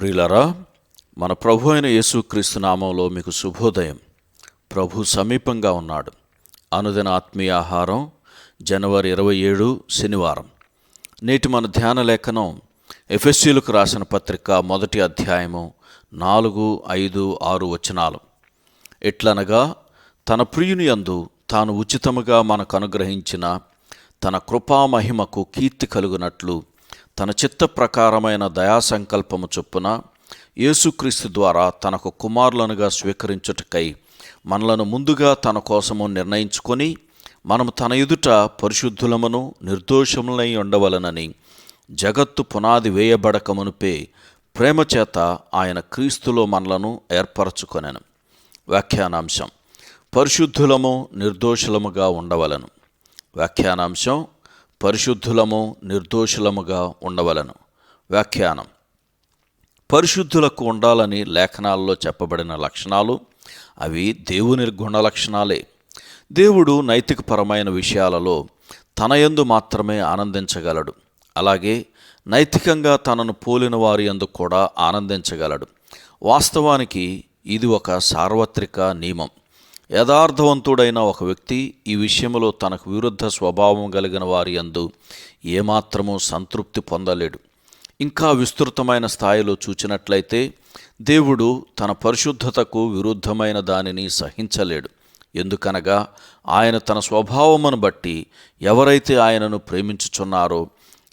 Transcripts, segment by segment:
ప్రియులరా మన ప్రభు అయిన యేసుక్రీస్తు నామంలో మీకు శుభోదయం. ప్రభు సమీపంగా ఉన్నాడు. అనుదిన ఆత్మీయ ఆహారం జనవరి ఇరవై ఏడు శనివారం. నేటి మన ధ్యాన లేఖనం ఎఫ్ఎస్సీలకు రాసిన పత్రిక మొదటి అధ్యాయము నాలుగు ఐదు ఆరు వచనాలు. ఎట్లనగా తన ప్రియుని యందు తాను ఉచితముగా మనకు అనుగ్రహించిన తన కృపామహిమకు కీర్తి కలుగునట్లు తన చిత్త ప్రకారమైన దయాసంకల్పము చొప్పున యేసుక్రీస్తు ద్వారా తనకు కుమారులనుగా స్వీకరించుటకై మనలను ముందుగా తన కోసము నిర్ణయించుకొని మనము తన ఎదుట పరిశుద్ధులమును నిర్దోషములై ఉండవలనని జగత్తు పునాది వేయబడకమునుపే ప్రేమచేత ప్రేమ చేత ఆయన క్రీస్తులో మనలను ఏర్పరచుకొనెను. వ్యాఖ్యానాంశం పరిశుద్ధులము నిర్దోషులముగా ఉండవలను. వ్యాఖ్యానాంశం పరిశుద్ధులము నిర్దోషులముగా ఉండవలను. వ్యాఖ్యానం. పరిశుద్ధులకు ఉండాలని లేఖనాల్లో చెప్పబడిన లక్షణాలు అవి దేవుని గుణ లక్షణాలే. దేవుడు నైతికపరమైన విషయాలలో తన యందు మాత్రమే ఆనందించగలడు. అలాగే నైతికంగా తనను పోలిన వారి యందు కూడా ఆనందించగలడు. వాస్తవానికి ఇది ఒక సార్వత్రిక నియమం. యథార్థవంతుడైన ఒక వ్యక్తి ఈ విషయంలో తనకు విరుద్ధ స్వభావం కలిగిన వారి యందు ఏమాత్రమూ సంతృప్తి పొందలేడు. ఇంకా విస్తృతమైన స్థాయిలో చూచినట్లయితే దేవుడు తన పరిశుద్ధతకు విరుద్ధమైన దానిని సహించలేడు. ఎందుకనగా ఆయన తన స్వభావమును బట్టి ఎవరైతే ఆయనను ప్రేమించుచున్నారో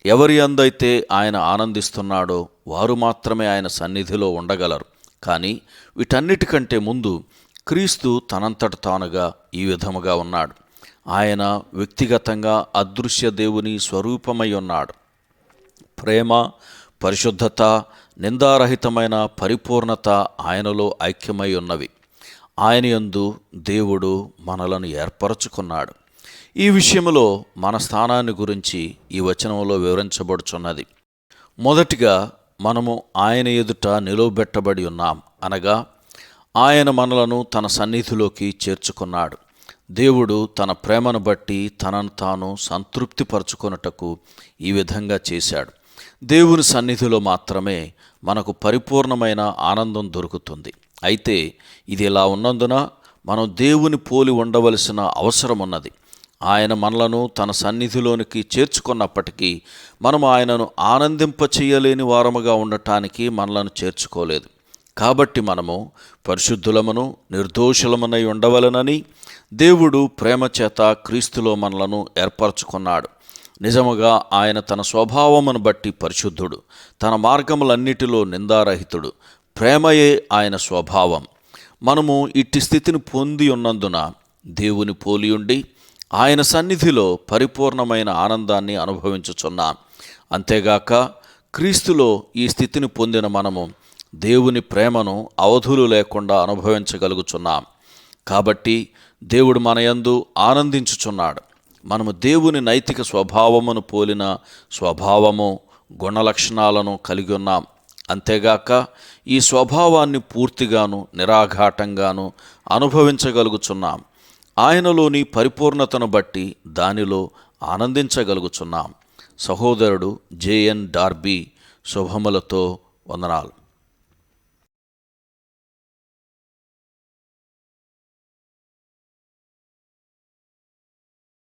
ఎవరి అందైతే ఆయన ఆనందిస్తున్నాడో వారు మాత్రమే ఆయన సన్నిధిలో ఉండగలరు. కానీ వీటన్నిటికంటే ముందు క్రీస్తు తనంతట తానుగా ఈ విధముగా ఉన్నాడు. ఆయన వ్యక్తిగతంగా అదృశ్య దేవుని స్వరూపమై ఉన్నాడు. ప్రేమ పరిశుద్ధత నిందారహితమైన పరిపూర్ణత ఆయనలో ఐక్యమై ఉన్నవి. ఆయన యందు దేవుడు మనలను ఏర్పరచుకున్నాడు. ఈ విషయంలో మన స్థానాన్ని గురించి ఈ వచనంలో వివరించబడుచున్నది. మొదటిగా మనము ఆయన ఎదుట నిలువబెట్టబడి ఉన్నాం అనగా ఆయన మనలను తన సన్నిధిలోకి చేర్చుకున్నాడు. దేవుడు తన ప్రేమను బట్టి తనను తాను సంతృప్తిపరచుకొనుటకు ఈ విధంగా చేశాడు. దేవుని సన్నిధిలో మాత్రమే మనకు పరిపూర్ణమైన ఆనందం దొరుకుతుంది. అయితే ఇది ఇలా ఉన్నందున మనం దేవుని పోలి ఉండవలసిన అవసరం ఉన్నది ఆయన మనలను తన సన్నిధిలోనికి చేర్చుకున్నప్పటికీ మనం ఆయనను ఆనందింపచేయలేని వారముగా ఉండటానికి మనలను చేర్చుకోలేదు. కాబట్టి మనము పరిశుద్ధులమును నిర్దోషులమునై ఉండవలనని దేవుడు ప్రేమ చేత క్రీస్తులో మనలను ఏర్పరచుకున్నాడు. నిజముగా ఆయన తన స్వభావమును బట్టి పరిశుద్ధుడు తన మార్గములన్నిటిలో నిందారహితుడు. ప్రేమయే ఆయన స్వభావం. మనము ఇట్టి స్థితిని పొంది ఉన్నందున దేవుని పోలియుండి ఆయన సన్నిధిలో పరిపూర్ణమైన ఆనందాన్ని అనుభవించుచున్నాం. అంతేగాక క్రీస్తులో ఈ స్థితిని పొందిన మనము దేవుని ప్రేమను అవధులు లేకుండా అనుభవించగలుగుచున్నాం. కాబట్టి దేవుడు మనయందు ఆనందించుచున్నాడు. మనము దేవుని నైతిక స్వభావమును పోలిన స్వభావము గుణలక్షణాలను కలిగి ఉన్నాం. అంతేగాక ఈ స్వభావాన్ని పూర్తిగాను నిరాఘాటంగాను అనుభవించగలుగుచున్నాం. ఆయనలోని పరిపూర్ణతను బట్టి దానిలో ఆనందించగలుగుచున్నాం. సహోదరుడు జేఎన్ డార్బీ శుభములతో వందనాలు.